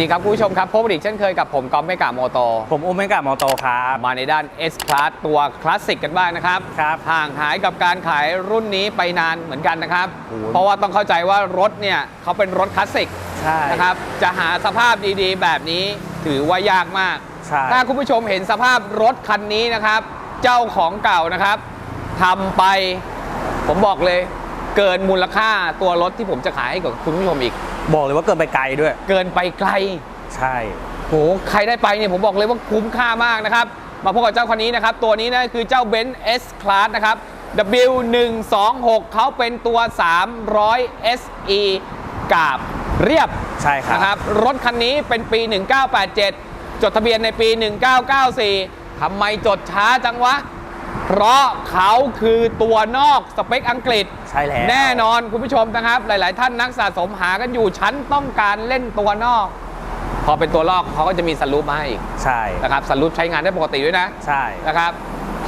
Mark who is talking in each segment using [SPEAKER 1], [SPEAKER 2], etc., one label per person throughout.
[SPEAKER 1] ดีครับคุณผู้ชมครับพบกันอีกเช่นเคยกับผมกอล์ฟเมกาโมโต
[SPEAKER 2] ผมโอเมก้ามอโตครับ
[SPEAKER 1] มาในด้าน S Class ตัวคลาสสิกกันบ้างนะครับ
[SPEAKER 2] ครับ
[SPEAKER 1] ห่างหายกับการขายรุ่นนี้ไปนานเหมือนกันนะครับ
[SPEAKER 2] โอ้โห
[SPEAKER 1] เพราะว่าต้องเข้าใจว่ารถเนี่ยเขาเป็นรถคลาสสิก
[SPEAKER 2] ใช่
[SPEAKER 1] นะครับ จะหาสภาพดีๆ แบบนี้ถือว่ายากมาก
[SPEAKER 2] ใช่
[SPEAKER 1] ถ้าคุณผู้ชมเห็นสภาพรถคันนี้นะครับ เจ้าของเก่านะครับทำไป ผมบอกเลย เกินมูลค่าตัวรถที่ผมจะขายให้กับคุณผู้ชมอีก
[SPEAKER 2] บอกเลยว่าเกินไปไกลด้วย
[SPEAKER 1] เกินไปไกล
[SPEAKER 2] ใช่
[SPEAKER 1] โหใครได้ไปเนี่ยผมบอกเลยว่าคุ้มค่ามากนะครับ มาพบกับเจ้าคันนี้นะครับ ตัวนี้นะคือเจ้า Benz S Class นะครับ W126 เขาเป็นตัว 300 SE กาบเรียบ
[SPEAKER 2] ใช่ครับ
[SPEAKER 1] นะครับ รถคันนี้เป็นปี 1987 จดทะเบียนในปี 1994ทำไมจดช้าจังวะ เพราะเขาคือตัวนอกสเปคอังกฤษ
[SPEAKER 2] ใช่แล้ว
[SPEAKER 1] แน่นอนคุณผู้ชมนะครับ หลาย ๆ ท่านนักสะสมหากันอยู่ฉันต้องการเล่นตัวนอก พอเป็นตัวลอกเขาก็จะมีสลูปมาให้อีก
[SPEAKER 2] ใช่
[SPEAKER 1] นะครับสลูปใช้งานได้ปกติด้วยนะ
[SPEAKER 2] ใช่
[SPEAKER 1] นะครับ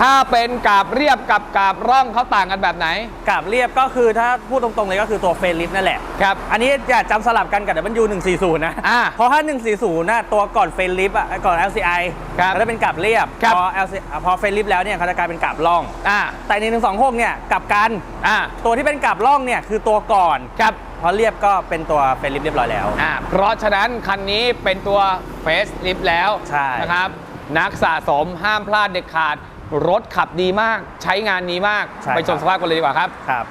[SPEAKER 1] ถ้าเป็นกาบเรียบกับกาบร่องเขาต่างกันแบบไหน
[SPEAKER 2] กราบเรียบก็คือถ้าพูดตรงๆเลยก็คือตัวเฟรนลิฟนั่นแหละ
[SPEAKER 1] ครับ
[SPEAKER 2] อันนี้อย่าจำสลับกันกับ W 140นะ
[SPEAKER 1] อ่า
[SPEAKER 2] เพราะถ้า 140นะตัวก่อนเฟรนลิฟอะก่อน LCI
[SPEAKER 1] ครับ
[SPEAKER 2] เขาจะเป็นกราบเรียบ
[SPEAKER 1] ครับ
[SPEAKER 2] พอ LC อะพอเฟรนลิฟแล้วเนี่ยเขาจะกลายเป็นกราบล่อง
[SPEAKER 1] อ่า
[SPEAKER 2] แต่ใน126เนี่ยกลับกัน
[SPEAKER 1] อ่า
[SPEAKER 2] ตัวที่เป็นกราบล่องเนี่ยคือตัวก่อน
[SPEAKER 1] ครับ
[SPEAKER 2] พอเรียบก็เป็นตัวเฟรนลิฟเรียบร้อยแล้ว
[SPEAKER 1] อ่าเพราะฉะนั้นคันนี้เป็นตัวเฟสลิฟแล้ว
[SPEAKER 2] ใช่
[SPEAKER 1] นะครับ นักสะสมห้ามพลาดเด็ดขาด รถขับดีมากใช้งานดีมาก
[SPEAKER 2] ใช่
[SPEAKER 1] ไปชม
[SPEAKER 2] ครับ
[SPEAKER 1] สภาพกันเลยดีกว่าครับ
[SPEAKER 2] ครับ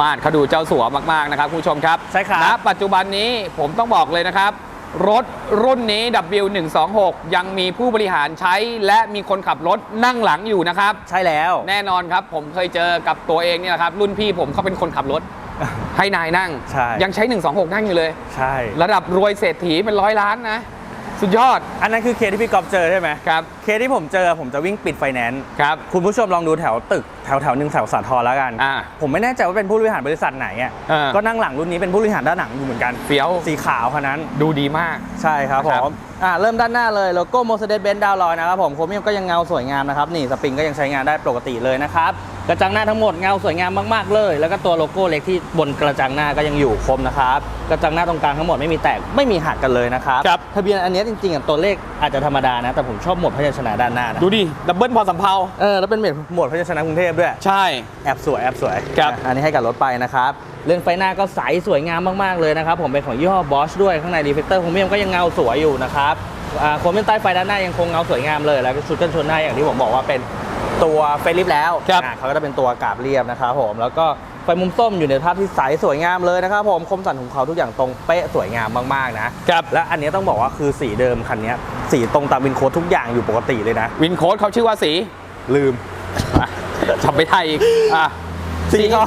[SPEAKER 1] มาดเขาดูเจ้าสัวมากๆนะครับคุณผู้ชมครับ
[SPEAKER 2] ใช่ครับ
[SPEAKER 1] ณปัจจุบันนี้ผมต้องบอกเลยนะครับ รถรุ่นนี้ W126 ยังมีผู้บริหารใช้ และมีคนขับรถนั่งหลังอยู่นะครับ
[SPEAKER 2] ใช่แล้ว
[SPEAKER 1] แน่นอนครับ ผมเคยเจอกับตัวเองเนี่ยแหละครับ รุ่นพี่ผมเขาเป็นคนขับรถ ให้นายนั่ง
[SPEAKER 2] ใช่
[SPEAKER 1] ยังใช้ 126 นั่งอยู่เลย
[SPEAKER 2] ใช่
[SPEAKER 1] ระดับรวยเศรษฐีเป็นร้อยล้านนะ สุดยอด
[SPEAKER 2] อันนั้นคือเคสที่พี่กอฟเจอใช่ไหม
[SPEAKER 1] ครับ
[SPEAKER 2] เคสที่ผมเจอผมจะวิ่งปิดไฟแนนซ์
[SPEAKER 1] ครับ
[SPEAKER 2] คุณผู้ชมลองดูแถวตึก แถวแถวหนึ่งแถวสาทรแล้วกัน
[SPEAKER 1] อ่า
[SPEAKER 2] ผมไม่แน่ใจว่าเป็นผู้บริหารบริษัทไหนอะ
[SPEAKER 1] เออ
[SPEAKER 2] ก็นั่งหลังรุ่นนี้เป็นผู้บริหารด้านหลังอยู่เหมือนกัน
[SPEAKER 1] เฟี้ยว
[SPEAKER 2] สีขาวคันนั้น
[SPEAKER 1] ดูดีมาก
[SPEAKER 2] ใช่ครับ
[SPEAKER 1] ค
[SPEAKER 2] ผ
[SPEAKER 1] รับ
[SPEAKER 2] มอ่าเริ่มด้านหน้าเลยโลโก้ Mercedes-Benz ดาวลอยนะครับผมโครเมียมก็ยังเงาสวยงามนะครับ นี่สปริงก็ยังใช้งานได้ปกติเลยนะครับ กระจังหน้าทั้งหมดเงาสวยงามมากๆเลย แล้วก็ตัวโลโก้เล็กที่บนกระจังหน้าก็ยังอยู่คมนะครับกระจังหน้าตรงกลางทั้งหมดไม่มีแตกไม่มีหักกันเลยนะครับ
[SPEAKER 1] ครับ
[SPEAKER 2] ทะเบียนอันเนี้ยจริงๆอะตัวเลขอาจจะธรรมดานะแต่ผมชอบหมวดพยัญชนะด้านหน้านะ
[SPEAKER 1] ดูดิดับเบิลพอสำเพา
[SPEAKER 2] เออแล้วเป็นหมวดพยัญชนะกรุงเทพด้วย
[SPEAKER 1] ใช่
[SPEAKER 2] แอบสวยแอบสวย
[SPEAKER 1] ครับ
[SPEAKER 2] อะอันนี้ให้กับรถไปนะครับ เรื่องไฟหน้าก็ใสสวยงามมากๆเลยนะครับ ผมเป็นของยี่ห้อบอชด้วยข้างในรีเฟกเตอร์โครเมียมก็ยังเงาสวยอยู่นะครับอ่าโครเมียมใต้ไฟด้านหน้ายังคงเงาสวยงามเลยแล้วก็ชุดกันชนหน้าอย่างที่ผมบอกว่าเป็นตัวเฟรนลิฟแล้ว
[SPEAKER 1] ครับ
[SPEAKER 2] อะเขาก็จะเป็นตัวกาบเรียบนะครับผมแล้วก็ไฟมุมส้มอยู่ในภาพที่ใสสวยงามเลยนะครับผมคมสันของเขาทุกอย่างตรงเป๊ะสวยงามมากๆนะ
[SPEAKER 1] ครับ
[SPEAKER 2] และอันนี้ต้องบอกว่าคือสีเดิมคันนี้สีตรงตามวินโค้ดทุกอย่างอยู่ปกติเลยนะ
[SPEAKER 1] วินโค้ดเขาชื่อว่าสี
[SPEAKER 2] ลืม
[SPEAKER 1] อะ จำไม่ได้อีกอะ
[SPEAKER 2] สีเขา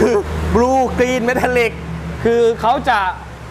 [SPEAKER 2] คือบลูกรีนเมทัลลิก
[SPEAKER 1] คือเขาจะ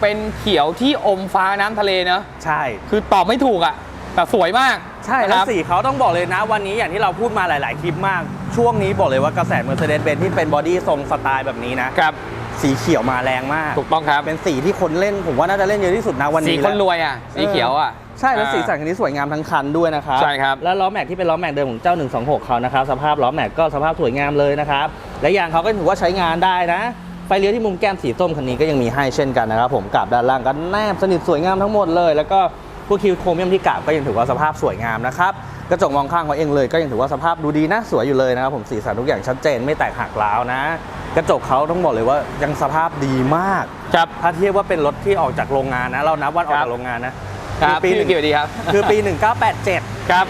[SPEAKER 1] เป็นเขียวที่อมฟ้าน้ำทะเลเนอะ
[SPEAKER 2] ใช่
[SPEAKER 1] คือตอบไม่ถูกอะ แต่สวยมาก
[SPEAKER 2] ใช่
[SPEAKER 1] นะ
[SPEAKER 2] แล้
[SPEAKER 1] ควรับ
[SPEAKER 2] สีเขาต้องบอกเลยนะ วันนี้อย่างที่เราพูดมาหลาย ๆ คลิปมาก ช่วงนี้บอกเลยว่ากระแส Mercedes-Benz ที่เป็นบอดี้ทรงสไตล์แบบนี้นะ
[SPEAKER 1] ครับ
[SPEAKER 2] สีเขียวมาแรงมาก
[SPEAKER 1] ถูกต้องครับ
[SPEAKER 2] เป็นสีที่คนเล่นผมว่าน่าจะเล่นเยอะที่สุดนะวัน
[SPEAKER 1] สี
[SPEAKER 2] นี้
[SPEAKER 1] คนรวยอะสีเขียวอะ
[SPEAKER 2] ใช่แล้ว
[SPEAKER 1] อ่า
[SPEAKER 2] สีสันคันนี้สวยงามทั้งคันด้วยนะครับ
[SPEAKER 1] ใช่ครับ
[SPEAKER 2] แล้วล้อแม็กที่เป็นล้อแม็กเดิมของเจ้า 126เขานะครับสภาพล้อแม็กก็สภาพสวยงามเลยนะครับและยางเขาก็ถือว่าใช้งานได้นะไฟเลี้ยวที่มุมแก้มสีส้มคันนี้ก็ยังมีให้เช่นกันนะครับผมกาบด้านล่างก็แนบสนิทสวยงามทั้งหมดเลย แล้วก็พวกคิวโครเมียมที่กาบก็ยังถือว่าสภาพสวยงามนะครับ กระจกมองข้างเขาเองเลย ก็ยังถือว่าสภาพดูดีนะสวยอยู่เลยนะครับผมสีสันทุกอย่างชัดเจนไม่แตกหักร้าวนะ กระจกเขาต้องบอกเลยว่ายังสภาพดีมาก
[SPEAKER 1] ครับ
[SPEAKER 2] ถ้าเทียบว่าเป็นรถที่ออกจากโรงงานนะ เรานับวันออกจากโรงงานนะครับ
[SPEAKER 1] พี่
[SPEAKER 2] หนึ่ง
[SPEAKER 1] วิกกี้สวัสดีครับ
[SPEAKER 2] คือปี 1987
[SPEAKER 1] ครับ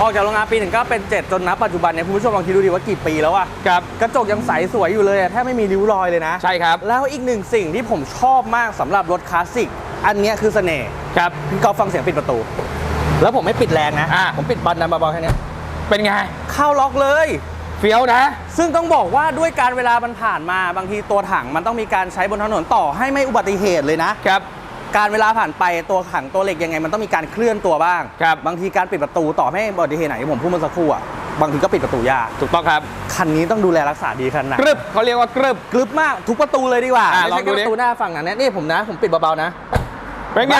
[SPEAKER 2] ออกจากโรงงานปี 1987 จนนับปัจจุบันเนี่ยคุณผู้ชมลองคิดดูดิว่ากี่ปีแล้วอะ
[SPEAKER 1] ครับ
[SPEAKER 2] กระจกยังใสสวยอยู่เลยอะแทบไม่มีริ้วรอยเลยนะ
[SPEAKER 1] ใช่ครับ
[SPEAKER 2] แล้วอีกหนึ่งสิ่งที่ผมชอบมากสำหรับรถคลาสสิก อันเนี้ยคือเสน่ห์
[SPEAKER 1] ครับ
[SPEAKER 2] พี่กอล์ฟฟังเสียงปิดประตู แล้วผมไม่ปิดแรงนะ
[SPEAKER 1] อะ
[SPEAKER 2] ผมปิดบันดันเบาๆแค่เนี้ย
[SPEAKER 1] เป็นไง
[SPEAKER 2] เข้าล็อกเลย
[SPEAKER 1] เฟี้ยวนะ
[SPEAKER 2] ซึ่งต้องบอกว่าด้วยการเวลามันผ่านมาบางทีตัวถังมันต้องมีการใช้บนถนนต่อให้ไม่อุบัติเหตุเลยนะ
[SPEAKER 1] ครับ
[SPEAKER 2] การเวลาผ่านไปตัวถังตัวเหล็กยังไง มันต้องมีการเคลื่อนตัวบ้าง
[SPEAKER 1] ครับ
[SPEAKER 2] บางทีการปิดประตูต่อให้อุบัติเหตุไหนที่ผมพูดเมื่อสักครู่อะบางทีก็ปิดประตูยาก
[SPEAKER 1] ถูกต้องครับ
[SPEAKER 2] คันนี้ต้องดูแลรักษาดีขนาดไหน
[SPEAKER 1] กรึบเขาเรียกว่ากรึบ
[SPEAKER 2] กรึบมากทุกประตูเลยดีกว่า
[SPEAKER 1] อะ
[SPEAKER 2] ไม่
[SPEAKER 1] ลอ
[SPEAKER 2] ใช่
[SPEAKER 1] งดู
[SPEAKER 2] แค่
[SPEAKER 1] ดิ
[SPEAKER 2] ประตูหน้าฝั่งนั้นนะนี่ผมนะ ผมปิดเบาๆนะ
[SPEAKER 1] เป็นไง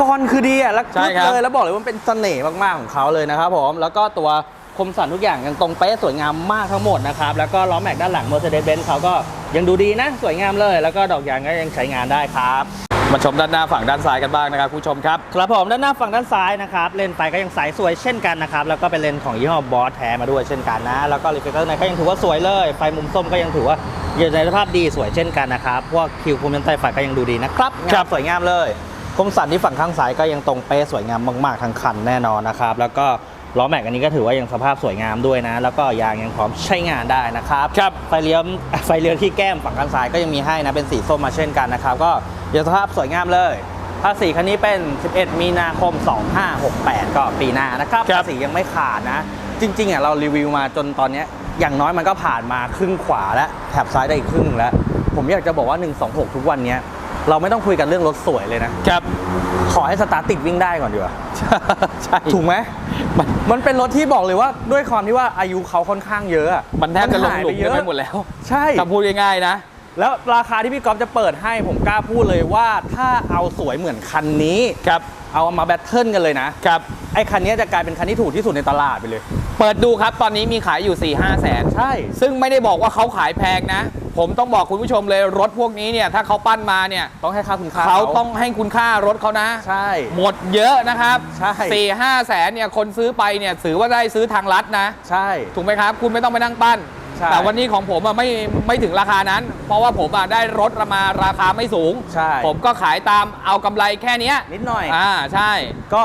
[SPEAKER 2] กรอนคือดีอะแล้วก
[SPEAKER 1] ใช่
[SPEAKER 2] รึบ
[SPEAKER 1] ครับ
[SPEAKER 2] เลยแล้วบอกเลยว่ามันเป็นเสน่ห์มากๆของเขาเลยนะครับผมแล้วก็ตัวโคคมสันทุกอย่างยังตรงเป๊ะสวยงามมากทั้งหมดนะครับแล้วก็ล้อแม็กด้านหลัง Mercedes-Benz เขาก็ยังดูดีนะ สวยงามเลย แล้วก็ดอกยางก็ยังใช้งานได้ครับ
[SPEAKER 1] มาชมด้านหน้าฝั่งด้านซ้ายกันบ้างนะครับผู้ชมครับ
[SPEAKER 2] ครับผมด้านหน้าฝั่งด้านซ้ายนะครับเลนส์ไฟก็ยังใสสวยเช่นกันนะครับแล้วก็เป็นเลนส์ของยี่ห้อบอสแท้มาด้วยเช่นกันนะ แล้วก็รีเฟกเตอร์ในก็ยังถือว่าสวยเลย ไฟมุมส้มก็ยังถือว่าอยู่ในสภาพดีสวยเช่นกันนะครับพวกคิวคุมยันไฟไฟก็ยังดูดีนะครับ
[SPEAKER 1] ครับ
[SPEAKER 2] งามสวยงามเลย คมสันที่ฝั่งข้างซ้ายก็ยังตรงเป๊ะสวยงามมากๆทั้งคันแน่นอนนะครับ แล้วก็ล้อแม็กอันนี้ก็ถือว่ายังสภาพสวยงามด้วยนะ แล้วก็ยางยังพร้อมใช้งานได้นะครับ
[SPEAKER 1] ครับ
[SPEAKER 2] ไฟเลี้ยวไฟเลี้ยวที่แก้มฝั่งข้างซ้ายก็ยังมีให้นะเป็นสีส้มมาเช่นกันนะครับ ก็ยังสภาพสวยงามเลยภาษีคันนี้เป็น 11 มีนาคม 2568 ก็ปีหน้านะครับ
[SPEAKER 1] ครับ
[SPEAKER 2] ภาษียังไม่ขาดนะ จริงๆอะเรารีวิวมาจนตอนเนี้ยอย่างน้อยมันก็ผ่านมาครึ่งขวาแล้วแถบซ้ายได้อีกครึ่งหนึ่งแล้ว ผมอยากจะบอกว่า 126 ทุกวันเนี้ย เราไม่ต้องคุยกันเรื่องรถสวยเลยนะ
[SPEAKER 1] ครับ
[SPEAKER 2] ขอให้สตาร์ทติดวิ่งได้ก่อนดีกว่า
[SPEAKER 1] ใช่
[SPEAKER 2] ถูกไหม
[SPEAKER 1] มัน
[SPEAKER 2] มันเป็นรถที่บอกเลยว่าด้วยความที่ว่าอายุเขาค่อนข้างเยอะอะ
[SPEAKER 1] มันแทบจะลงหลุม
[SPEAKER 2] เย
[SPEAKER 1] กัน
[SPEAKER 2] อะ
[SPEAKER 1] ไปหมดแล้ว
[SPEAKER 2] ใช่
[SPEAKER 1] ถ้าพูดง่ายๆนะ
[SPEAKER 2] แล้วราคาที่พี่ก๊อฟจะเปิดให้ผมกล้าพูดเลยว่าถ้าเอาสวยเหมือนคันนี้
[SPEAKER 1] ครับ
[SPEAKER 2] เอามาแบทเทิลกันเลยนะ
[SPEAKER 1] ครับ
[SPEAKER 2] ไอ้คันนี้จะกลายเป็นคันที่ถูกที่สุดในตลาดไปเลย
[SPEAKER 1] เปิดดูครับตอนนี้มีขายอยู่4 5แสน
[SPEAKER 2] ใช่
[SPEAKER 1] ซึ่งไม่ได้บอกว่าเขาขายแพงนะ ผมต้องบอกคุณผู้ชมเลยรถพวกนี้เนี่ยถ้าเขาปั้นมาเนี่ย
[SPEAKER 2] ต้องให้ค่าคุณค่า
[SPEAKER 1] เขาต้องให้คุณค่ารถเขานะ
[SPEAKER 2] ใช่
[SPEAKER 1] หมดเยอะนะครับ
[SPEAKER 2] ใช่
[SPEAKER 1] สี่ห้าแสนเนี่ยคนซื้อไปเนี่ยถือว่าได้ซื้อทางลัดนะ
[SPEAKER 2] ใช่
[SPEAKER 1] ถูกไหมครับ คุณไม่ต้องไปนั่งปั้น
[SPEAKER 2] ใช่
[SPEAKER 1] แต่วันนี้ของผมอะไม่ไม่ถึงราคานั้น เพราะว่าผมอะได้รถมาราคาไม่สูง
[SPEAKER 2] ใช่
[SPEAKER 1] ผมก็ขายตามเอากำไรแค่เนี้ย
[SPEAKER 2] นิดหน่อย
[SPEAKER 1] อ่าใช่
[SPEAKER 2] ก็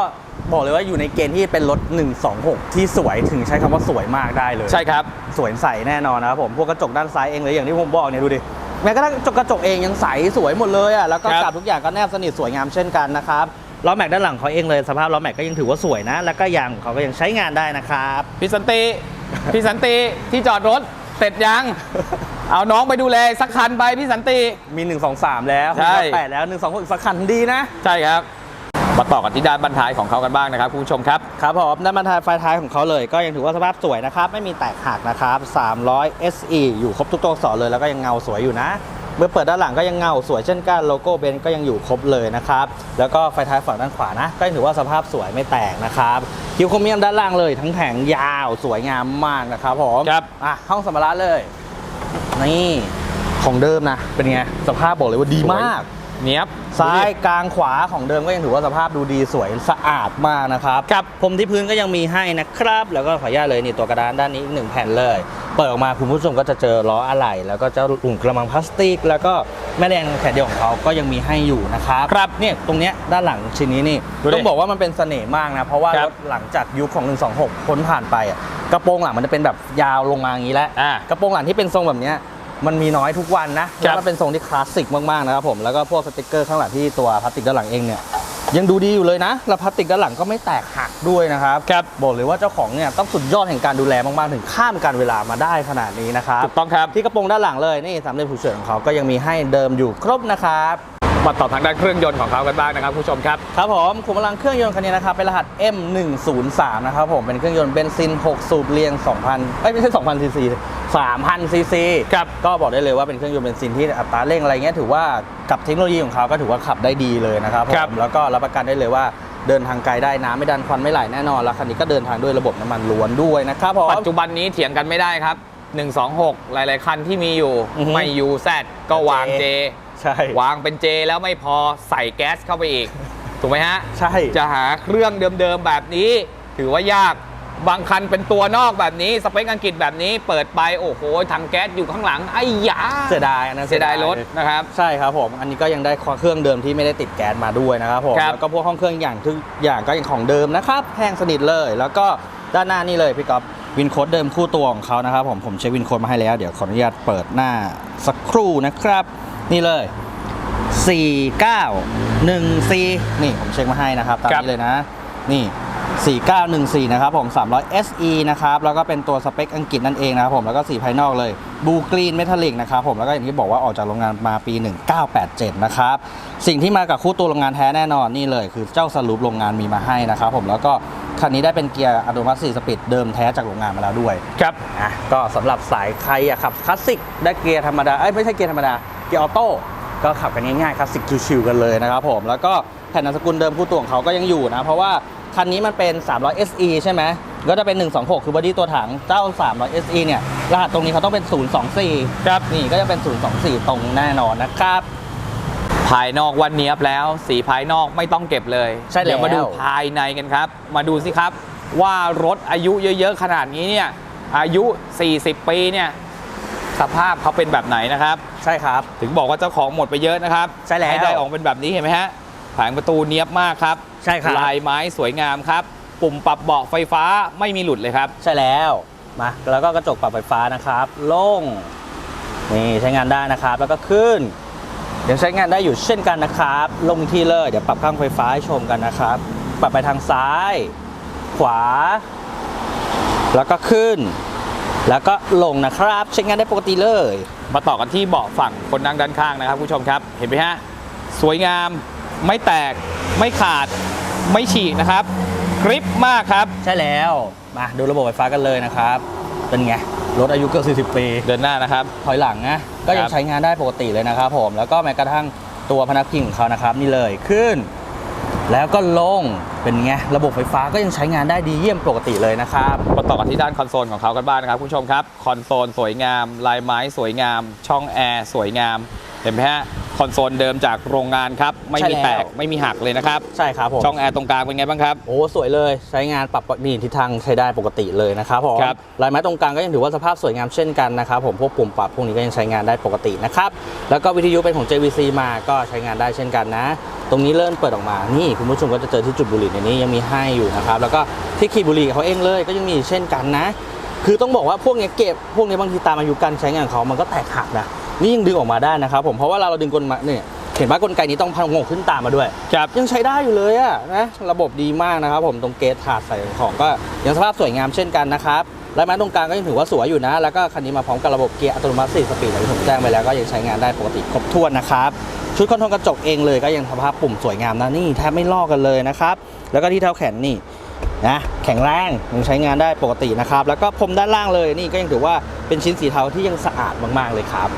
[SPEAKER 2] บอกเลยว่าอยู่ในเกณฑ์ที่เป็นรถ 126 ที่สวยถึงใช้คำว่าสวยมากได้เลย
[SPEAKER 1] ใช่ครับ
[SPEAKER 2] สวยใสแน่นอนนะครับผมพวกกระจกด้านซ้ายเองเลยอย่างที่ผมบอกเนี่ยดูดิแม้กระทั่งกระจกกระจกเองยังใสสวยหมดเลยอะแล้วก็
[SPEAKER 1] ครับ
[SPEAKER 2] กลับทุกอย่างก็แนบสนิทสวยงามเช่นกันนะครับล้อแม็กด้านหลังเขาเองเลยสภาพล้อแม็กก็ยังถือว่าสวยนะ แล้วก็ยางของเขาก็ยังใช้งานได้นะครับ
[SPEAKER 1] พี่สันติพี่สันติที่จอดรถเสร็จยัง เอาน้องไปดูแลสักคันไปพี่สันติ
[SPEAKER 2] มี 1 2 3 แล้ว
[SPEAKER 1] ใช่
[SPEAKER 2] แปดแล้ว 1 2 6อีกสักคันดีนะ
[SPEAKER 1] ใช่ครับ มาต่อกันที่ด้านบรรท้ายของเขากันบ้างนะครับคุณผู้ชมครับ
[SPEAKER 2] ครับผมด้านบรรทายไฟท้ายของเขาเลย ก็ยังถือว่าสภาพสวยนะครับ ไม่มีแตกหักนะครับ 300 SE อยู่ครบทุกตัวอักษรเลย แล้วก็ยังเงาสวยอยู่นะ เมื่อเปิดด้านหลังก็ยังเงาสวยเช่นกัน โลโก้เบนซ์ก็ยังอยู่ครบเลยนะครับ แล้วก็ไฟท้ายฝั่งด้านขวานะ ก็ยังถือว่าสภาพสวยไม่แตกนะครับคิวโครเมียมด้านล่างเลย ทั้งแผงยาวสวยงามมากนะครับผม
[SPEAKER 1] ครับ
[SPEAKER 2] อะห้องสมรรถเลย นี่ของเดิมนะ เป็นไง สภาพบอกเลยว่าดีมาก
[SPEAKER 1] เนี้ยบ
[SPEAKER 2] ซ้ายกลางขวาของเดิมก็ยังถือว่าสภาพดูดีสวยสะอาดมากนะครับ
[SPEAKER 1] ครับ
[SPEAKER 2] พรมที่พื้นก็ยังมีให้นะครับ แล้วก็ขออนุญาตเลยนี่ตัวกระดานด้านนี้อีกหนึ่งแผ่นเลย เปิดออกมาคุณผู้ชมก็จะเจอล้ออะไหล่แล้วก็เจ้าอุ่มกระมังพลาสติก แล้วก็แม่แรงแผ่นเดียวของเขาก็ยังมีให้อยู่นะครับ
[SPEAKER 1] ครับ
[SPEAKER 2] เนี่ยตรงเนี้ยด้านหลังชิ้นนี้นี่
[SPEAKER 1] ดูดิ
[SPEAKER 2] ต้องบอกว่ามันเป็นเสน่ห์มากนะเพราะว่า
[SPEAKER 1] ครั
[SPEAKER 2] ร
[SPEAKER 1] บ
[SPEAKER 2] ถหลังจากยุคของ 126พ้นผ่านไปอะกระโปรงหลังมันจะเป็นแบบยาวลงมาอย่างนี้แล้ว
[SPEAKER 1] อ่า
[SPEAKER 2] กระโปรงหลังที่เป็นทรงแบบเนี้ย มันมีน้อยทุกวันนะ
[SPEAKER 1] ค
[SPEAKER 2] แล้
[SPEAKER 1] รั
[SPEAKER 2] ว
[SPEAKER 1] บ
[SPEAKER 2] มันเป็นทรงที่คลาสสิกมากๆนะครับผมแล้วก็พวกสติกเกอร์ข้างหลังที่ตัวพลาสติกด้านหลังเองเนี่ยยังดูดีอยู่เลยนะแล้วพลาสติกด้านหลังก็ไม่แตกหักด้วยนะครับ
[SPEAKER 1] ครับ
[SPEAKER 2] บอกเลยว่าเจ้าของเนี่ยต้องสุดยอดแห่งการดูแลมากๆถึงข้ามการเวลามาได้ขนาดนี้นะครับ
[SPEAKER 1] ถูกต้องครับ
[SPEAKER 2] ที่กระโปรงด้านหลังเลยนี่สามเหลี่ยมฉุกเฉินของเขาก็ยังมีให้เดิมอยู่ครบนะครับ
[SPEAKER 1] มาต่อทางด้านเครื่องยนต์ของเขากันบ้างนะครับคุณผู้ชมครับ
[SPEAKER 2] ครับผมขุมพลังเครื่องยนต์คันนี้นะครับเป็นรหัส M103 นะครับผมเป็นเครื่องยนต์เบนซิน 6 สูบเรียง 2,000เอ้ยไม่ใช่ 2,000ซีซี3,000ซีซี
[SPEAKER 1] ครับ
[SPEAKER 2] ก็บอกได้เลยว่าเป็นเครื่องยนต์เบนซินที่อัตราเร่งอะไรเงี้ยถือว่ากับเทคโนโลยีของเขาก็ถือว่าขับได้ดีเลยนะครับผ
[SPEAKER 1] ครับ
[SPEAKER 2] มแล้วก็รับประกันได้เลยว่าเดินทางไกลได้น้ำไม่ดันควันไม่ไหลแน่นอนแล้วคันนี้ก็เดินทางด้วยระบบน้ำมันล้วนด้วยนะครับผม
[SPEAKER 1] ปัจจุบันนี้เถียงกันไม่ได้ครับ126 หลาย ๆ คันที่มีอยู่
[SPEAKER 2] อือฮึ
[SPEAKER 1] ไม่ยูแซก็วางเจ
[SPEAKER 2] ใช่
[SPEAKER 1] วางเป็นเจแล้วไม่พอใส่แก๊สเข้าไปอีก ถูกไหมฮะ
[SPEAKER 2] ใช่
[SPEAKER 1] จะหาเครื่องเดิมๆแบบนี้ ถือว่ายากบางคันเป็นตัวนอกแบบนี้ สเปคอังกฤษแบบนี้เปิดไป โอ้โหถังแก๊สอยู่ข้างหลัง ไอ้ยา
[SPEAKER 2] เสียดายนะ
[SPEAKER 1] เสียดายรถนะครับ
[SPEAKER 2] ใช่ครับผม อันนี้ก็ยังได้เครื่องเดิมที่ไม่ได้ติดแก๊สมาด้วยนะครับผม
[SPEAKER 1] ครับ
[SPEAKER 2] แล้วก็พวกห้องเครื่องอย่างทุกอย่างก็ยังของเดิมนะครับแห้งสนิทเลย แล้วก็ด้านหน้านี่เลยพี่ก๊อฟวินโค้ดเดิมคู่ตัวของเขานะครับผมผมเช็ควินโค้ดมาให้แล้วเดี๋ยวขออนุญาตเปิดหน้าสักครู่นะครับ นี่เลย 4914 นี่ผมเช็คมาให้นะครับ ตาม
[SPEAKER 1] ครับ
[SPEAKER 2] นี้เลยนะ นี่ 4914 นะครับผม 300 SE นะครับ แล้วก็เป็นตัวสเปคอังกฤษนั่นเองนะครับผม แล้วก็สีภายนอกเลยบูกรีนเมทัลลิกนะครับผม แล้วก็อย่างที่บอกว่าออกจากโรงงานมาปี 1987 นะครับ สิ่งที่มากับคู่ตัวโรงงานแท้แน่นอนนี่เลยคือเจ้าสรุปโรงงานมีมาให้นะครับผม แล้วก็คันนี้ได้เป็นเกียร์อัตโนมัติ4สปีดเดิมแท้จากโรงงานมาแล้วด้วย
[SPEAKER 1] ครับ
[SPEAKER 2] อะ ก็สำหรับสายใครอะขับคลาสสิกได้เกียร์ธรรมดา เอ้ยไม่ใช่เกียร์ธรรมดา เกียร์ออโต้ก็ขับกันง่ายๆคลาสสิกชิวๆกันเลยนะครับผม แล้วก็แผ่นนามสกุลเดิมคู่ตัวของเขาก็ยังอยู่นะ เพราะว่าคันนี้มันเป็น 300 SE ใช่ไหมก็จะเป็น 126 คือบอดี้ตัวถังเจ้า 300 SE เนี่ย รหัสตรงนี้เขาต้องเป็น 024
[SPEAKER 1] ครับ
[SPEAKER 2] นี่ก็จะเป็น 024 ตรงแน่นอนนะครับ
[SPEAKER 1] ภายนอกวันเนี้ยบแล้ว สีภายนอกไม่ต้องเก็บเลย
[SPEAKER 2] ใช่แล้ว
[SPEAKER 1] เดี๋ยวมาดูภายในกันครับ มาดูสิครับ ว่ารถอายุเยอะๆ ขนาดนี้เนี่ยอายุ 40 ปีเนี่ย สภาพเขาเป็นแบบไหนนะครับ
[SPEAKER 2] ใช่ครับ
[SPEAKER 1] ถึงบอกว่าเจ้าของหมดไปเยอะนะครับ
[SPEAKER 2] ใช่แล้ว
[SPEAKER 1] ให้ได้ออกเป็นแบบนี้เห็นไหมฮะแผงประตูเนี้ยบมากครับ
[SPEAKER 2] ใช่ครับ
[SPEAKER 1] ลายไม้สวยงามครับ ปุ่มปรับเบาะไฟฟ้าไม่มีหลุดเลยครับ
[SPEAKER 2] ใช่แล้วมาแล้วก็กระจกปรับไฟฟ้านะครับโล่งนี่ใช้งานได้นะครับ แล้วก็ขึ้นเดี๋ยวใช้งานได้อยู่เช่นกันนะครับ ลงที่เลยเดี๋ยวปรับข้างไฟฟ้าให้ชมกันนะครับ ปรับไปทางซ้าย ขวา แล้วก็ขึ้น แล้วก็ลงนะครับใช้งานได้ปกติเลย
[SPEAKER 1] มาต่อกันที่เบาะฝั่งคนนั่งด้านข้างนะครับคุณผู้ชมครับเห็นไหมฮะสวยงามไม่แตกไม่ขาดไม่ฉีกนะครับกริปมากครับ
[SPEAKER 2] ใช่แล้วมาดูระบบไฟฟ้ากันเลยนะครับ เป็นไงรถอายุเกิน40 ปี
[SPEAKER 1] เดินหน้านะครับ
[SPEAKER 2] ถอยหลังนะก็ยั
[SPEAKER 1] ค
[SPEAKER 2] ง
[SPEAKER 1] รับ
[SPEAKER 2] ใช้งานได้ปกติเลยนะครับผมแล้วก็แม้กระทั่งตัวพนักพิงของเขานะครับนี่เลยขึ้น แล้วก็ลงเป็นไงระบบไฟฟ้าก็ยังใช้งานได้ดีเยี่ยมปกติเลยนะครับ
[SPEAKER 1] มาต่อกันที่ด้านคอนโซลของเขากันบ้างนะครับคุณผู้ชมครับคอนโซลสวยงาม ลายไม้สวยงาม ช่องแอร์สวยงาม เห็นไหมฮะคอนโซลเดิมจากโรงงานครับไม่มี
[SPEAKER 2] ใช่แล้ว
[SPEAKER 1] แตกไม่มีหักเลยนะครับ
[SPEAKER 2] ใช่ครับผม
[SPEAKER 1] ช่องแอร์ตรงกลางเป็นไงบ้างครับ
[SPEAKER 2] โอ้สวยเลยใช้งานปรับนี่ทิศทางใช้ได้ปกติเลยนะครับผม
[SPEAKER 1] ครับ
[SPEAKER 2] ลายไม้ตรงกลางก็ยังถือว่าสภาพสวยงามเช่นกันนะครับผมพวกปุ่มปรับพวกนี้ก็ยังใช้งานได้ปกตินะครับแล้วก็วิทยุเป็นของ JVC มาก็ใช้งานได้เช่นกันนะ ตรงนี้เลื่อนเปิดออกมา นี่คุณผู้ชมก็จะเจอที่จุดบุหรี่ในนี้ยังมีให้อยู่นะครับ แล้วก็ที่ขีดบุหรี่เขาเองเลยก็ยังมีเช่นกันนะ คือต้องบอกว่าพวกเนี้ยเก็บพวกนี้บางทีตามอายุการใช้งานของเขามันก็แตกหักนะนี่ยังดึงออกมาได้นะครับผมเพราะว่าเราเราดึงกลมาเนี่ยเห็นว่ากลไกนี้ต้องพันงกขึ้นตามมาด้วย
[SPEAKER 1] ครับ
[SPEAKER 2] ยังใช้ได้อยู่เลยอะนะระบบดีมากนะครับ ผมตรงเกตถาดใส่ของก็ยังสภาพสวยงามเช่นกันนะครับและไม้ตรงกลางก็ยังถือว่าสวยอยู่นะ แล้วก็คันนี้มาพร้อมกับระบบเกียร์อัตโนมัติ4สปีดอย่างที่ผมแจ้งไปแล้วก็ยังใช้งานได้ปกติครบถ้วนนะครับ ชุดคอนโทรลกระจกเองเลยก็ยังสภาพปุ่มสวยงามนะนี่แทบไม่ลอกกันเลยนะครับ แล้วก็ที่เท้าแขนนี่นะแข็งแรงยังใช้งานได้ปกตินะครับ แล้วก็พรมด้านล่างเลยนี่ก็ยังถือว่าเป็นชิ้นสีเทาที่ยังสะอาดมากๆเลยครับ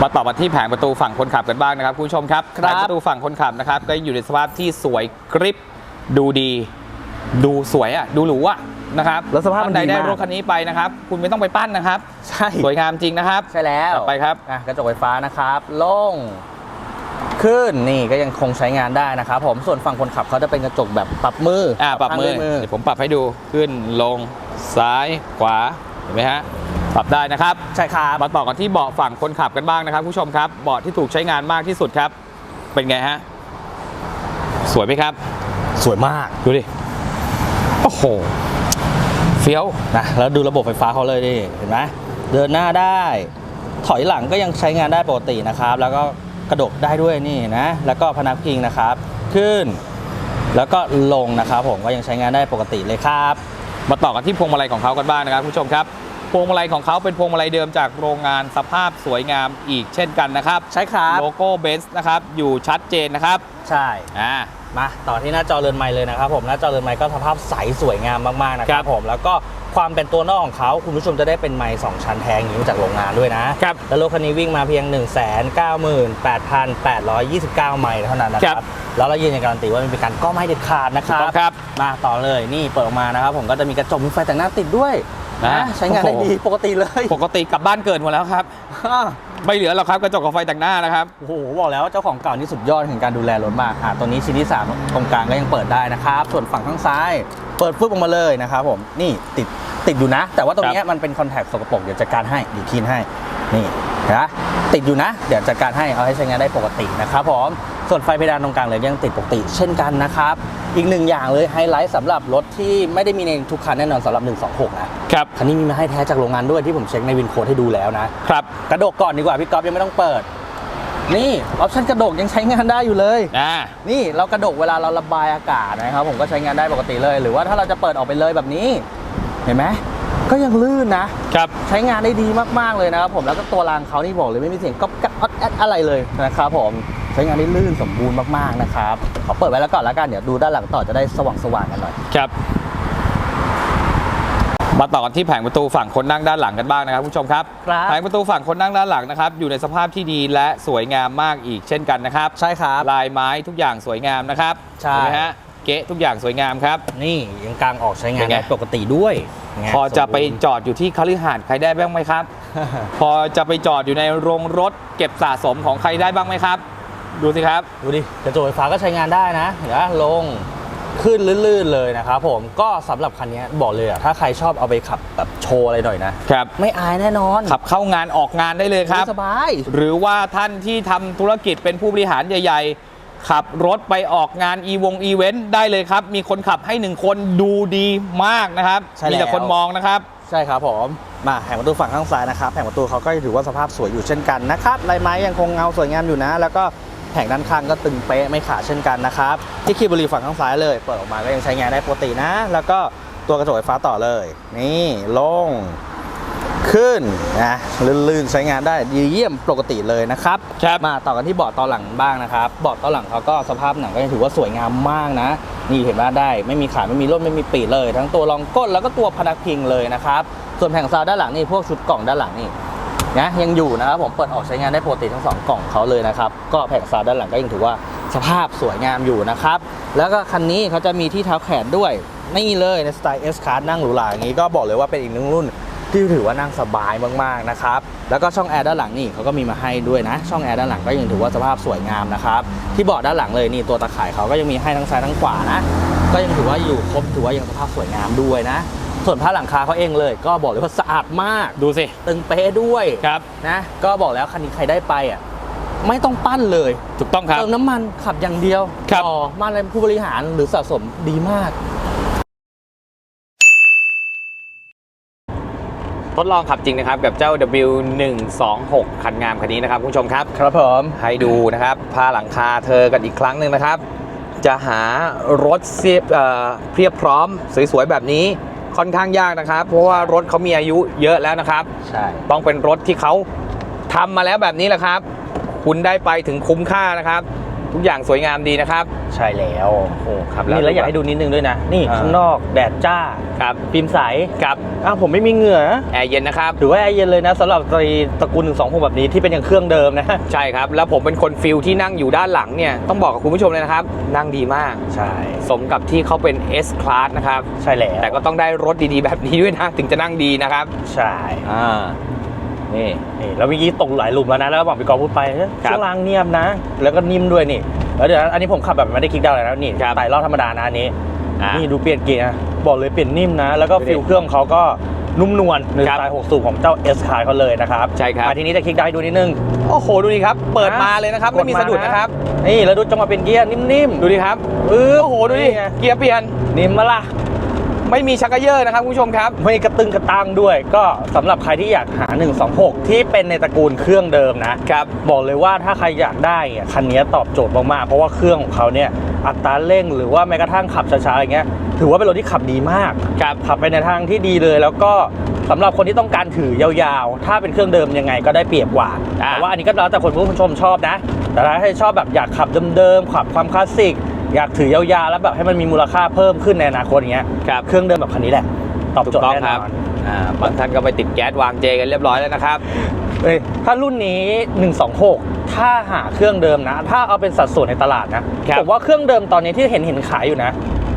[SPEAKER 1] มาต่อมาที่แผงประตูฝั่งคนขับกันบ้างนะครับคุณผู้ชมครับ
[SPEAKER 2] ครับ
[SPEAKER 1] แผงประตูฝั่งคนขับนะครับก็อยู่ในสภาพที่สวยกริบดูดี ดูสวยอะดูหรูอะนะครับ
[SPEAKER 2] แล้วสภาพมัน
[SPEAKER 1] ท่นใด
[SPEAKER 2] ดี
[SPEAKER 1] ได้
[SPEAKER 2] มาก
[SPEAKER 1] รถคันนี้ไปนะครับ คุณไม่ต้องไปปั้นนะครับ
[SPEAKER 2] ใช่
[SPEAKER 1] สวยงามจริงนะครับ
[SPEAKER 2] ใช่แล้ว
[SPEAKER 1] ต่อไปครับ
[SPEAKER 2] อะกระจกไฟฟ้านะครับ ลง ขึ้นนี่ก็ยังคงใช้งานได้นะครับผมส่วนฝั่งคนขับเขาจะเป็นกระจกแบบปรับมือ
[SPEAKER 1] อ่าปรับมือ
[SPEAKER 2] ข้างด้วย
[SPEAKER 1] เดี๋ยวผมปรับให้ดูขึ้นลงซ้ายขวาเห็นไหมฮะปรับได้นะครับ
[SPEAKER 2] ใช่ครับ
[SPEAKER 1] มาต่อกันที่เบาะฝั่งคนขับกันบ้างนะครับคุณผู้ชมครับเบาะที่ถูกใช้งานมากที่สุดครับ เป็นไงฮะสวยไหมครับ
[SPEAKER 2] สวยมาก
[SPEAKER 1] ดูดิโอ้โหเฟี้ยว
[SPEAKER 2] นะแล้วดูระบบไฟฟ้าเขาเลยดิเห็นไหมเดินหน้าได้ ถอยหลังก็ยังใช้งานได้ปกตินะครับ แล้วก็ กระดกได้ด้วยนี่นะ แล้วก็พนักพิงนะครับ ขึ้น แล้วก็ลงนะครับ ผมก็ยังใช้งานได้ปกติเลยครับ
[SPEAKER 1] มาต่อกันที่พวงมาลัยของเขากันบ้างนะครับคุณผู้ชมครับพวงมาลัยของเขาเป็นพวงมาลัยเดิมจากโรงงานสภาพสวยงามอีกเช่นกันนะครับ
[SPEAKER 2] ใช่ครับ
[SPEAKER 1] โลโก้เบนซ์นะครับอยู่ชัดเจนนะครับ
[SPEAKER 2] ใช่
[SPEAKER 1] อ่า
[SPEAKER 2] มาต่อที่หน้าจอเรือนไม้เลยนะครับผมหน้าจอเรือนไม้ก็สภาพใสสวยงามมากๆนะค
[SPEAKER 1] ครั
[SPEAKER 2] รับบผมแล้วก็ ความเป็นตัวนอกของเขาคุณผู้ชมจะได้เป็นไม้สองชั้นแทงอย่างนี้มาจากโรงงานด้วยนะครับแล้วรถคันนี้วิ่งมาเพียง 1 9 8 8 2 9 ไมล์เท่านั้นนะค
[SPEAKER 1] ครั
[SPEAKER 2] รับบแล้วเรายืนยันการันตีว่าไมมีการก้อไม้เด็ดขาดนะค
[SPEAKER 1] ถูก
[SPEAKER 2] รั
[SPEAKER 1] ต้อบงครับ
[SPEAKER 2] มาต่อเลยนี่เปิดออกมานะครับ ผมก็จะมีกระจกมีไฟแต่งหน้าติดด้วย
[SPEAKER 1] นะ
[SPEAKER 2] นะใช้งานได้
[SPEAKER 1] โอ้โห
[SPEAKER 2] ดีปกติเลย
[SPEAKER 1] ปกติกลับบ้านเกิดหมดแล้วครับ ไม่เหลือหรอกครับกระจกกับไฟแต่งหน้านะครับ
[SPEAKER 2] โอ้โหบอกแล้วว่าเจ้าของเก่านี่สุดยอดแห่งการดูแลรถมากอะตัวนี้ชิ้นที่3ตรงกลางก็ยังเปิดได้นะครับ ส่วนฝั่งข้างซ้าย เปิดฟึบออกมาเลยนะครับผมนี่ติดติดอยู่นะ แต่ว่าตรงเนี้ยมันเป็นคอนแทคสกปรกเดี๋ยวจัดการให้เดี๋ยวคลีนให้นี่เห็นะติดอยู่นะ เดี๋ยวจัดการให้เอาให้ใช้งานได้ปกตินะครับผมส่วนไฟเพดานตรงกลางเลยยังติดปกติ เช่นกันนะครับ อีกหนึ่งอย่างเลยไฮไลท์สำหรับรถที่ไม่ได้มีในทุกคันแน่นอนสำหรับ 126 นะ
[SPEAKER 1] ครับ
[SPEAKER 2] คันนี้มีมาให้แท้จากโรงงานด้วยที่ผมเช็คในวินโค้ดให้ดูแล้วนะ
[SPEAKER 1] ครับ
[SPEAKER 2] กระดกก่อนดีกว่าพี่ก๊อฟยังไม่ต้องเปิด นี่ออปชั่นกระดกยังใช้งานได้อยู่เลย
[SPEAKER 1] อ่า
[SPEAKER 2] นี่เรากระดกเวลาเราระบายอากาศนะครับ ผมก็ใช้งานได้ปกติเลย หรือว่าถ้าเราจะเปิดออกไปเลยแบบนี้ เห็นไหมก็ยังลื่นนะ
[SPEAKER 1] ครับ
[SPEAKER 2] ใช้งานได้ดีมากๆเลยนะครับผมแล้วก็ตัวรางเขานี่บอกเลยไม่มีเสียงก๊อบแก๊บออดแอดอะไรเลยนะครับผมใช้งานได้ลื่นสมบูรณ์มากๆนะครับขอเปิดไว้แล้วก่อนแล้วกันเดี๋ยวดูด้านหลังต่อจะได้สว่างๆกันหน่อย
[SPEAKER 1] ครับมาต่อกันที่แผงประตูฝั่งคนนั่งด้านหลังกันบ้างนะครับคุณผู้ชมครับ
[SPEAKER 2] ครับ
[SPEAKER 1] แผงประตูฝั่งคนนั่งด้านหลังนะครับอยู่ในสภาพที่ดีและสวยงามมากอีกเช่นกันนะครับ
[SPEAKER 2] ใช่ครับ
[SPEAKER 1] ลายไม้ทุกอย่างสวยงามนะครับ
[SPEAKER 2] ใช่
[SPEAKER 1] เห็นไหมฮะเก๊ะทุกอย่างสวยงามครับ
[SPEAKER 2] นี่ยังกลางออกใช้งา
[SPEAKER 1] เป็นนไง
[SPEAKER 2] ได้ปกติด้วยไง
[SPEAKER 1] พอจะไป
[SPEAKER 2] สมบูรณ์
[SPEAKER 1] จอดอยู่ที่คฤหาสน์ใครได้บ้างไหมครับ พอจะไปจอดอยู่ในโรงรถเก็บสะสมของใครได้บ้างไหมครับ ดูสิครับ
[SPEAKER 2] ดูดิกระจกไฟฟ้าก็ใช้งานได้นะเห็นไหมลงขึ้นลื่นๆเลยนะครับผมก็สำหรับคันนี้บอกเลยอะถ้าใครชอบเอาไปขับแบบโชว์อะไรหน่อยนะ
[SPEAKER 1] ครับ
[SPEAKER 2] ไม่อายแน่นอน
[SPEAKER 1] ขับเข้างานออกงานได้เลยครับ
[SPEAKER 2] สบาย
[SPEAKER 1] หรือว่าท่านที่ทำธุรกิจเป็นผู้บริหารใหญ่ ๆ ขับรถไปออกงานอีวงอีเวนต์ได้เลยครับ มีคนขับให้หนึ่งคนดูดีมากนะครับ
[SPEAKER 2] ใช่แล้ว
[SPEAKER 1] มีแต่คนมองนะครับ
[SPEAKER 2] ใช่ครับผมมาแผงประตูฝั่งข้างซ้ายนะครับแผงประตูเขาก็ถือว่าสภาพสวยอยู่เช่นกันนะครับลายไม้ยังคงเงาสวยงามอยู่นะ แล้วก็ แผงด้านข้างก็ตึงเป๊ะไม่ขาดเช่นกันนะครับ ที่คีย์บรีฝั่งข้างซ้ายเลย เปิดออกมาก็ยังใช้งานได้ปกตินะ แล้วก็ตัวกระจกไฟฟ้าต่อเลย นี่ลงขึ้นนะลื่นๆใช้งานได้ดีเยี่ยมปกติเลยนะครับ
[SPEAKER 1] ครับ
[SPEAKER 2] มาต่อกันที่เบาะตอนหลังบ้างนะครับเบาะตอนหลังเขาก็สภาพหนังก็ยังถือว่าสวยงามมากนะ นี่เห็นว่าได้ไม่มีขาดไม่มีร่นไม่มีปีดเลย ทั้งตัวรองก้นแล้วก็ตัวพนักพิงเลยนะครับส่วนแผงซาวด้านหลังนี่พวกชุดกล่องด้านหลังนี่ นะยังอยู่นะครับผมเปิดออกใช้งานได้ปกติทั้งสองกล่องเขาเลยนะครับก็แผงซาวด้านหลังก็ยังถือว่าสภาพสวยงามอยู่นะครับแล้วก็คันนี้เขาจะมีที่เท้าแขนด้วยนี่เลยในสไตล์ S Class นั่งหรูหราอย่างนี้ก็บอกเลยว่าเป็นอีกหนึ่งรุ่นที่ถือว่านั่งสบายมากๆนะครับ แล้วก็ช่องแอร์ด้านหลังนี่เขาก็มีมาให้ด้วยนะ ช่องแอร์ด้านหลังก็ยังถือว่าสภาพสวยงามนะครับ ที่เบาะด้านหลังเลยนี่ตัวตะข่ายเขาก็ยังมีให้ทั้งซ้ายทั้งขวานะ ก็ยังถือว่าอยู่ครบถือว่ายังสภาพสวยงามด้วยนะ ส่วนผ้าหลังคาเขาเองเลย ก็บอกเลยว่าสะอาดมาก
[SPEAKER 1] ดูสิ
[SPEAKER 2] ตึงเป๊ะด้วย
[SPEAKER 1] ครับ
[SPEAKER 2] นะ ก็บอกแล้วคันนี้ใครได้ไปอะไม่ต้องปั้นเลย
[SPEAKER 1] ถูกต้องครับ
[SPEAKER 2] เติมน้ำมันขับอย่างเดียว
[SPEAKER 1] ครับ
[SPEAKER 2] ต่อมาเลยผู้บริหารหรือสะสมดีมาก
[SPEAKER 1] ทดลองขับจริงนะครับ กับเจ้า W126 คันงามคันนี้นะครับคุณผู้ชมครับ
[SPEAKER 2] ครับผม
[SPEAKER 1] ให้ดูนะครับพาหลังคาเธอกันอีกครั้งหนึ่งนะครับ จะหารถเสียบเอ่อเพียบพร้อมสวยๆแบบนี้ ค่อนข้างยากนะครับ เพราะว่ารถเขามีอายุเยอะแล้วนะครับ
[SPEAKER 2] ใช่
[SPEAKER 1] ต้องเป็นรถที่เขาทำมาแล้วแบบนี้แหละครับ คุณได้ไปถึงคุ้มค่านะครับ ทุกอย่างสวยงามดีนะครับ
[SPEAKER 2] ใช่แล้ว
[SPEAKER 1] โอ้ครับ
[SPEAKER 2] นี่แล้วอยากให้ดูนิดนึงด้วยนะ นี่
[SPEAKER 1] อ่า
[SPEAKER 2] ข้างนอกแดดจ้า
[SPEAKER 1] ครับ
[SPEAKER 2] ฟิล์มใส
[SPEAKER 1] ครับ
[SPEAKER 2] อ้าวผมไม่มีเหงื่อนะ
[SPEAKER 1] แอร์เย็นนะครับ
[SPEAKER 2] ถือว่าแอร์เย็นเลยนะสำหรับตระกูล1 2 6แบบนี้ที่เป็นอย่างเครื่องเดิมนะ
[SPEAKER 1] ใช่ครับ แล้วผมเป็นคนฟิลที่นั่งอยู่ด้านหลังเนี่ยต้องบอกกับคุณผู้ชมเลยนะครับ นั่งดีมาก
[SPEAKER 2] ใช่
[SPEAKER 1] สมกับที่เขาเป็น S Class นะครับ
[SPEAKER 2] ใช่แล้ว
[SPEAKER 1] แต่ก็ต้องได้รถดีๆ แบบนี้ด้วยนะถึงจะนั่งดีนะครับ
[SPEAKER 2] ใช่
[SPEAKER 1] อ่า นี่
[SPEAKER 2] นี่แล้วเมื่อกี้ตกหลายหลุมแล้วนะ แล้วบอกพี่กอล์ฟพูดไปเอ้ย
[SPEAKER 1] ครับ
[SPEAKER 2] ช่วงล่างเนียบนะ แล้วก็นิ่มด้วยนี่ แล้วเดี๋ยวนะอันนี้ผมขับแบบไม่ได้คลิกดาวน์เลยนะนี่
[SPEAKER 1] ครับ
[SPEAKER 2] ไต่รอบธรรมดานะอันนี้
[SPEAKER 1] อ่า
[SPEAKER 2] นี่ดูเปลี่ยนเกียร์นะบอกเลยเปลี่ยนนิ่มนะ แล้วก็
[SPEAKER 1] ดูดิ
[SPEAKER 2] ฟิลเครื่องเขาก็นุ่มนวลใน
[SPEAKER 1] ครั
[SPEAKER 2] ส
[SPEAKER 1] บ
[SPEAKER 2] ไตล์6สูบของเจ้า S Class เขาเลยนะครับ
[SPEAKER 1] ใช่ครับ
[SPEAKER 2] มาทีนี้จะคลิกดาวน์ให้ดูนิดนึง
[SPEAKER 1] โอ้โห ดูดิครับ เปิดมาเลยนะครับไม่มีสะดุดนะครับ
[SPEAKER 2] นี่แล้วดูจังหวะเป็นเกียร์นิ่มๆ
[SPEAKER 1] ดูดิครับ
[SPEAKER 2] เออ
[SPEAKER 1] โอ้โห ดูดิ
[SPEAKER 2] ไง
[SPEAKER 1] เกียร์เปลี่ยน
[SPEAKER 2] นิ่มมาล่ะ
[SPEAKER 1] ไม่มีชักกระเยอะนะครับคุณผู้ชมครับ
[SPEAKER 2] ไม่กระตึงกระตังด้วย ก็สำหรับใครที่อยากหา 126 ที่เป็นในตระกูลเครื่องเดิมนะครับบอกเลยว่าถ้าใครอยากได้อะคันนี้ตอบโจทย์มากๆเพราะว่าเครื่องของเขาเนี่ยอัตราเร่งหรือว่าแม้กระทั่งขับช้าๆอะไรเงี้ยถือว่าเป็นรถที่ขับดีมาก
[SPEAKER 1] ครับ
[SPEAKER 2] ขับไปในทางที่ดีเลย แล้วก็สำหรับคนที่ต้องการถือยาวๆ ถ้าเป็นเครื่องเดิมยังไงก็ได้เปรียบกว่า
[SPEAKER 1] อ่า
[SPEAKER 2] แต่ว่าอันนี้ก็แล้วแต่คนผู้ชมชอบนะ แต่ถ้าให้ชอบแบบอยากขับเดิมๆ ขับความคลาสสิก อยากถือยาวๆแล้วแบบให้มันมีมูลค่าเพิ่มขึ้นในอนาคตอย่างเงี้ย
[SPEAKER 1] ครับ
[SPEAKER 2] เครื่องเดิมแบบคันนี้แหละตอบ
[SPEAKER 1] ถูก
[SPEAKER 2] โจทย์
[SPEAKER 1] ต้อง
[SPEAKER 2] แน่
[SPEAKER 1] คนรับ
[SPEAKER 2] อน
[SPEAKER 1] อ่าบางท่านก็ไปติดแก๊สวางเจกันเรียบร้อยแล้วนะครับ
[SPEAKER 2] เอ้ยถ้ารุ่นนี้126ถ้าหาเครื่องเดิมนะ ถ้าเอาเป็นสัดส่วนในตลาดนะครับผมว่าเครื่องเดิมตอนนี้ที่เห็นเห็นขายอยู่นะ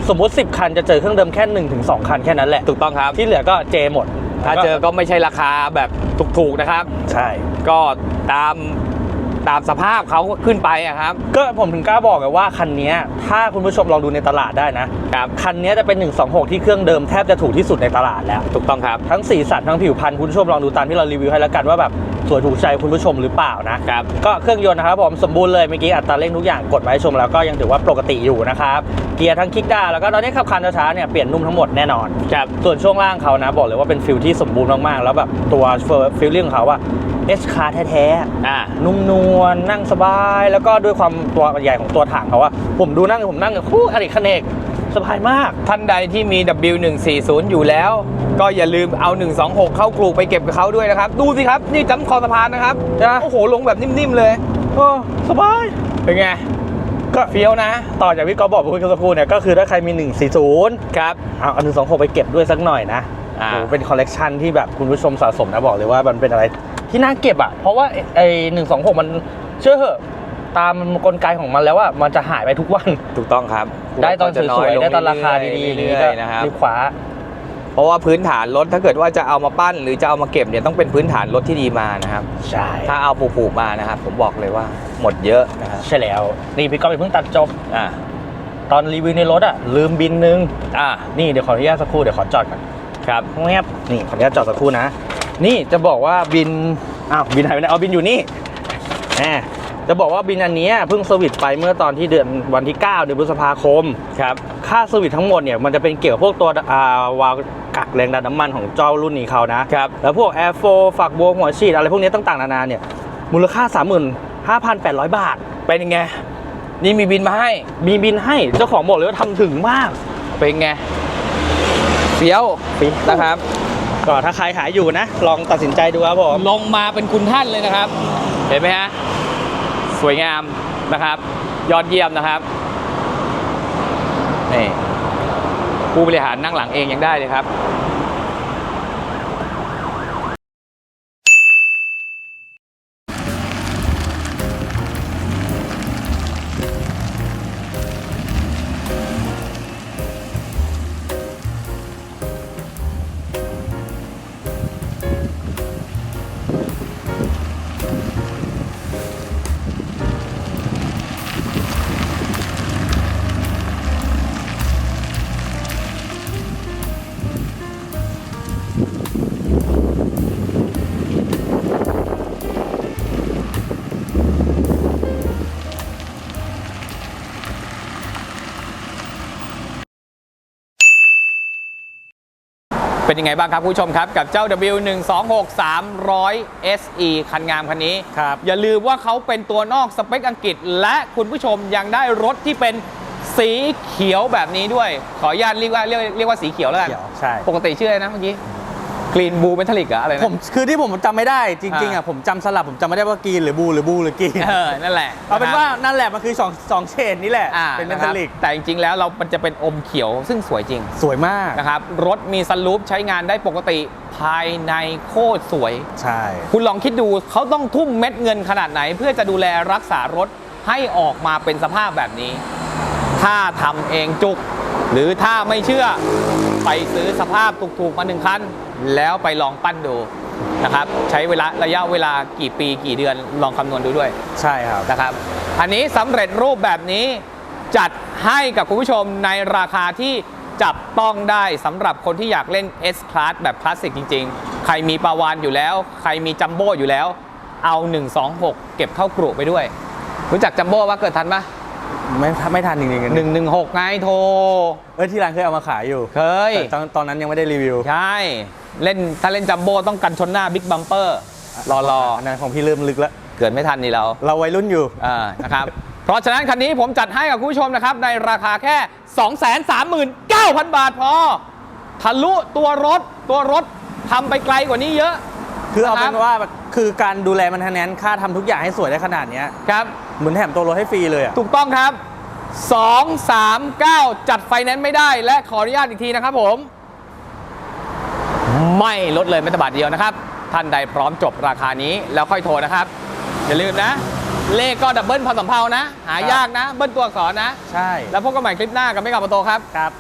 [SPEAKER 2] สมมุติ 10 คันจะเจอเครื่องเดิมแค่1-2ถึง2คันแค่นั้นแหละ
[SPEAKER 1] ถูกต้องครับ
[SPEAKER 2] ที่เหลือก็เจหมด
[SPEAKER 1] ถ้าเจอก็ไม่ใช่ราคาแบบถูกๆนะครับ
[SPEAKER 2] ใช่
[SPEAKER 1] ก็ตาม ตามสภาพเขาขึ้นไปอะครับ
[SPEAKER 2] ก็ผมถึงกล้าบอกเลยว่าคันนี้ถ้าคุณผู้ชมลองดูในตลาดได้นะครับคันนี้จะเป็น 126 ที่เครื่องเดิมแทบจะถูกที่สุดในตลาดแล้ว
[SPEAKER 1] ถูกต้องครับ
[SPEAKER 2] ทั้งสีสันทั้งผิวพรรณคุณผู้ชมลองดูตามที่เรารีวิวให้แล้วกันว่าแบบสวยถูกใจคุณผู้ชมหรือเปล่านะ
[SPEAKER 1] ครับ
[SPEAKER 2] ก็เครื่องยนต์นะครับผมสมบูรณ์เลยเมื่อกี้อัตราเร่งทุกอย่างกดมาให้ชมแล้วก็ยังถือว่าปกติอยู่นะครับเกียร์ทั้งคลิกได้แล้วก็ตอนนี้ขับคันช้าๆเนี่ยเปลี่ยนนุ่มทั้งหมดแน่นอน
[SPEAKER 1] ครับ
[SPEAKER 2] ส่วนช่วงล่างเขานะบอกเลยว่าเป็นฟิลที่สมบูรณ์มากๆแล้วแบบตัวฟิลลิ่งของเขาอะ เอชคาร์แท้
[SPEAKER 1] อ่า
[SPEAKER 2] ๆ นุ่มนวลนั่งสบาย แล้วก็ด้วยความตัวใหญ่ของตัวถังเขาอะผมดูนั่งผมนั่งคู่อริคเนกสบายมาก
[SPEAKER 1] ท่านใดที่มี W140 อยู่แล้ว ก็อย่าลืมเอา 126 เข้ากลูกไปเก็บกับเขาด้วยนะครับ ดูสิครับ นี่จำคอสะพานนะครับ
[SPEAKER 2] นะ
[SPEAKER 1] โอ้โห ลงแบบนิ่ม ๆ เลย
[SPEAKER 2] เออสบาย
[SPEAKER 1] เป็นไง
[SPEAKER 2] ก็
[SPEAKER 1] เฟี้ยวนะ
[SPEAKER 2] ต่อจากพี่กอฟบอกเมื่อสักครู่เนี่ยก็คือถ้าใครมี 140
[SPEAKER 1] ครับ
[SPEAKER 2] เอาอันหนึ่งสองหกไปเก็บด้วยสักหน่อยนะ
[SPEAKER 1] อ่า
[SPEAKER 2] โอ้โหเป็นคอลเลกชันที่แบบคุณผู้ชมสะสมนะบอกเลยว่ามันเป็นอะไร ที่น่าเก็บอะ เพราะว่าไอ้หนึ่งสองหกมันเชื่อเหอะตามกลไกของมันแล้วอะมันจะหายไปทุกวัน
[SPEAKER 1] ถูกต้องครับ
[SPEAKER 2] ได้ตอนสวยๆได้ตอนราคา
[SPEAKER 1] เรื่
[SPEAKER 2] ดีๆอย่าง
[SPEAKER 1] เรื่
[SPEAKER 2] นี้
[SPEAKER 1] อ
[SPEAKER 2] ก็
[SPEAKER 1] ยๆนะครับ
[SPEAKER 2] รีบคว้า
[SPEAKER 1] เพราะว่าพื้นฐานรถถ้าเกิดว่าจะเอามาปั้น หรือจะเอามาเก็บเนี่ยต้องเป็นพื้นฐานรถที่ดีมานะครับ
[SPEAKER 2] ใช่
[SPEAKER 1] ถ้าเอาผูกๆมานะครับผมบอกเลยว่าหมดเยอะนะครับ
[SPEAKER 2] ใช่แล้ว นี่พี่ก๊อฟเพิ่งตัดจบ
[SPEAKER 1] อ่า
[SPEAKER 2] ตอนรีวิวในรถอะลืมบินนึง
[SPEAKER 1] อ่า
[SPEAKER 2] นี่เดี๋ยวขออนุญาตสักครู่เดี๋ยวขอจอดก่อน
[SPEAKER 1] ครับ
[SPEAKER 2] แงบนี่ขออนุญาตจอดสักครู่นะ นี่จะบอกว่าบินอ้าวบินหายไปไหนเอาบินอยู่นี่แหมจะบอกว่าบินอันเนี้ยเพิ่งสวิตช์ไปเมื่อตอนที่เดือนวันที่ 9 เดือนพฤษภาคม
[SPEAKER 1] ครับ
[SPEAKER 2] ค่าสวิตช์ทั้งหมดเนี่ยมันจะเป็นเกี่ยวกับพวกตัวอ่าวาล์วกักแรงดันน้ำมันของเจ้ารุ่นนี้เขานะ
[SPEAKER 1] ครับ
[SPEAKER 2] แล้วพวกแอร์โฟฝักบัวหัวฉีดอะไรพวกนี้ต่างๆนานาเนี่ยมูลค่า 35,800 บาท
[SPEAKER 1] เป็นยังไง นี่มีบินมาให้
[SPEAKER 2] มีบินให้เจ้าของบอกเลยว่าทำถึงมาก
[SPEAKER 1] เป็นไงเฟี้ยวนะครับ
[SPEAKER 2] ก็ถ้าใครหาอยู่นะ ลองตัดสินใจดูครับผม
[SPEAKER 1] ลงมาเป็นคุณท่านเลยนะครับ เห็นไหมฮะ สวยงามนะครับ ยอดเยี่ยมนะครับนี่ผู้บริหารนั่งหลังเองยังได้เลยครับ ยังไงบ้างครับคุณผู้ชมครับ กับเจ้า W126 300 SE คันงามคันนี้
[SPEAKER 2] ครับ
[SPEAKER 1] อย่าลืมว่าเขาเป็นตัวนอกสเปคอังกฤษ และคุณผู้ชมยังได้รถที่เป็นสีเขียวแบบนี้ด้วย ขออนุญาตเรียกว่าเรียกเรียกว่าสีเขียวแล้วกัน
[SPEAKER 2] เขียวใช่
[SPEAKER 1] ปกติชื่ออะไรนะเมื่อกี้ กรีนบูเมทัลลิกอะอะไรนะ
[SPEAKER 2] ผมคือที่ผมจำไม่ได้จริงๆ
[SPEAKER 1] อ่า
[SPEAKER 2] อะผมจำสลับผมจำไม่ได้ว่ากรีนหรือบูหรือบูหรือกรีน
[SPEAKER 1] เออนั่นแหละ
[SPEAKER 2] เอาเป็นะ
[SPEAKER 1] ครับ
[SPEAKER 2] ว่านั่นแหละมันคือสองสองเฉดนี้แหละ
[SPEAKER 1] อ่า
[SPEAKER 2] เป็นเม
[SPEAKER 1] นะค
[SPEAKER 2] ทั
[SPEAKER 1] รั
[SPEAKER 2] ล
[SPEAKER 1] บ
[SPEAKER 2] ลิก
[SPEAKER 1] แต่จริงๆแล้วเรามันจะเป็นอมเขียวซึ่งสวยจริง
[SPEAKER 2] สวยมาก
[SPEAKER 1] นะครับรถมีสลูปใช้งานได้ปกติภายในโคตรสวย
[SPEAKER 2] ใช่
[SPEAKER 1] คุณลองคิดดูเขาต้องทุ่มเม็ดเงินขนาดไหน เพื่อจะดูแลรักษารถให้ออกมาเป็นสภาพแบบนี้ ถ้าทำเองจุก หรือถ้าไม่เชื่อไปซื้อสภาพถูกๆมาหนึ่งคันแล้วไปลองปั้นดูนะครับใช้เวลาระยะเวลากี่ปีกี่เดือนลองคำนวณดูด้วย
[SPEAKER 2] ใช่ครับ
[SPEAKER 1] นะครับอันนี้สำเร็จรูปแบบนี้จัดให้กับคุณผู้ชมในราคาที่จับต้องได้สำหรับคนที่อยากเล่น S Class แบบคลาสสิกจริงๆ ใครมีปาวานอยู่แล้ว ใครมีจัมโบ้อยู่แล้ว เอา 126 เก็บเข้ากรุไปด้วย รู้จักจัมโบ้ว่าเกิดทันปะ
[SPEAKER 2] ไม่ไม่ทันจริงๆ
[SPEAKER 1] 116ไงโทร
[SPEAKER 2] เออที่ร้านเคยเอามาขายอยู่
[SPEAKER 1] เคย
[SPEAKER 2] แต่ตอนตอนนั้นยังไม่ได้รีวิว
[SPEAKER 1] ใช่ เล่นถ้าเล่นจัมโบ้ต้องกันชนหน้าบิ๊กบัมเปอร์รอรอ
[SPEAKER 2] อันนั้นของพี่เริ่มลึกแล้ว
[SPEAKER 1] เกิดไม่ทันนี่เรา
[SPEAKER 2] เราวัยรุ่นอยู่
[SPEAKER 1] อ่านะครับ เพราะฉะนั้นคันนี้ผมจัดให้กับคุณผู้ชมนะครับ ในราคาแค่ 239,000 บาทพอ ทะลุตัวรถตัวรถทำไปไกลกว่านี้เยอะ
[SPEAKER 2] คือเอา
[SPEAKER 1] นะครับ
[SPEAKER 2] เป็นว่าคือการดูแลมันแทนแนนค่าทำทุกอย่างให้สวยได้ขนาดเนี้ย
[SPEAKER 1] ครับ
[SPEAKER 2] เหมือนแถมตัวรถให้ฟรีเลยอะ
[SPEAKER 1] ถูกต้องครับ 239 จัดไฟแนนซ์ไม่ได้ และขออนุญาตอีกทีนะครับผม ไม่ลดเลยแม้แต่บาทเดียวนะครับ ท่านใดพร้อมจบราคานี้แล้วค่อยโทรนะครับ อย่าลืมนะ เลขก็ดับเบิลพอสำเพานะ หายากนะ เบิ้ลตัวอักษรนะ
[SPEAKER 2] ใช่
[SPEAKER 1] แล้วพบกันใหม่คลิปหน้ากับไม่กับประโตครับ
[SPEAKER 2] ครับ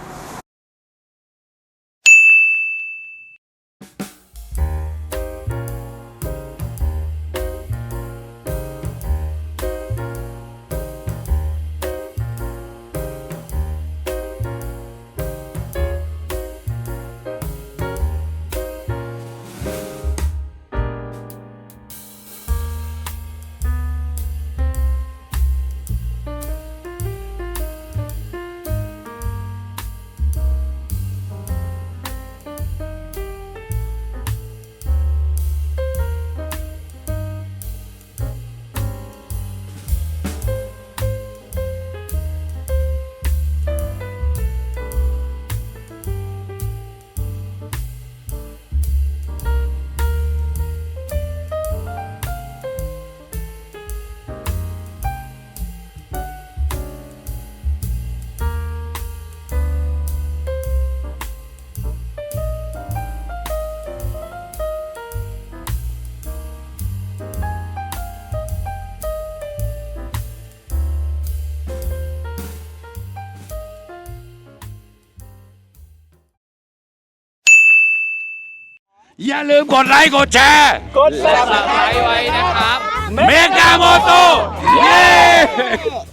[SPEAKER 3] ลืมกดไลค์กดแชร์
[SPEAKER 1] กด subscribe ไว้นะครับ
[SPEAKER 3] เมกาโมโตเย้